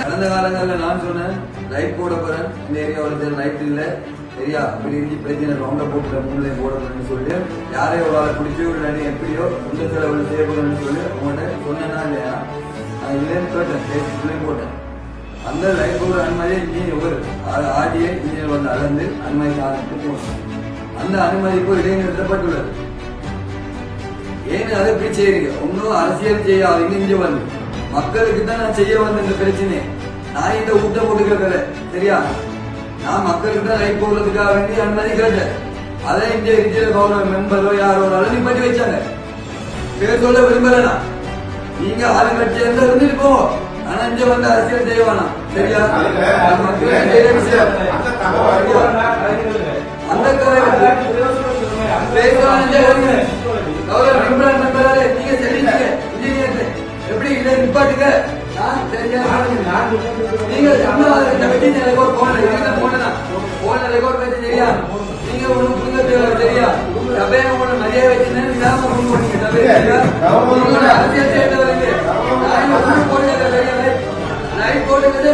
கடந்த காலங்களில் நான் சொன்னேன் லைட் போட போறேன். இந்த ஏரியாவில் லைட் இல்ல. சரியா? இப்படி இருந்து பிரச்சனை ரவுண்ட போட்டு மூணுல போடணும்னு சொல்லிட்டு யாரையோ ஒரு ஆளை பிடிச்சி விடாடி எப்படியோ உங்க செலவு செய்யப்படணும்னு சொல்லி உங்கள்கிட்ட சொன்னேன்னா இல்லையா? நான் இல்லைன்னு கேட்டேன். பேசிட்டுலையும் போட்டேன். அந்த லைட் போட அனுமதி இங்கே ஒரு ஆடியே இங்கே வந்து அளந்து அனுமதி சாதனத்துக்கு போகணும் அந்த அனுமதிப்பு இடைநிறுத்தப்பட்டுள்ளது. ஏன்னு அதை இப்படி செய்யறீங்க ஒன்னும் அரசியல் செய்யாதீங்க இங்க வந்து. மக்களுக்கு தான் நான் செய்ய வந்த இந்த பிரச்சனை நான் இந்த ஊட்ட போட்டு கேட்கல சரியா? நான் மக்களுக்கு தான் லைட் போடுறதுக்காக வேண்டி அனுமதி கேட்டேன். அதை இந்த இருக்கிற கௌரவ மெம்பரோ யாரோ ஒரு நிப்பாட்டி வச்சாங்க. பேர் சொல்ல விரும்பல நான் நீங்க ஆளுங்கட்சியா இருந்தா இருந்துட்டு போவோம் ஆனா இங்க வந்து அரசியல் செய்ய வேணாம் சரியா? நீங்க போன ரெக்கார்ட் வச்சு சரியா நீங்க ஒண்ணு புரிஞ்ச தேவை சரியா? சபையை உங்களோட மரியாதை வச்சுன்னு இல்லாம அரசியல் போட்டுக்கிறது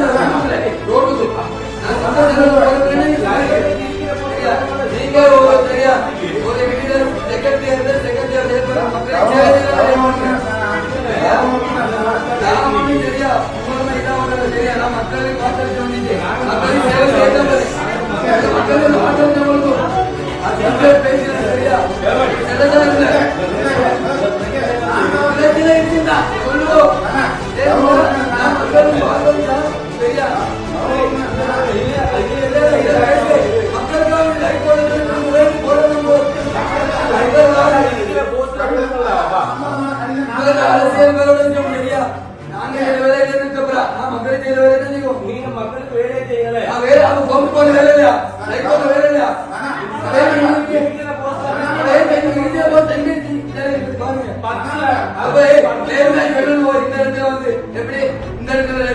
ஒண்ணும் நான் சந்தோஷம் நீங்க ஒரு ஒரு மக்களுக்கு வேலை நீங்க மக்களுக்கு வேலையே செய்யல நான் வேலை அவங்க கொண்டு போன வேலை இல்லையா பத்தல. அப்ப நேர்மையா சொல்லணும் இந்த இடத்துல வந்து எப்படி? இந்த இடத்துல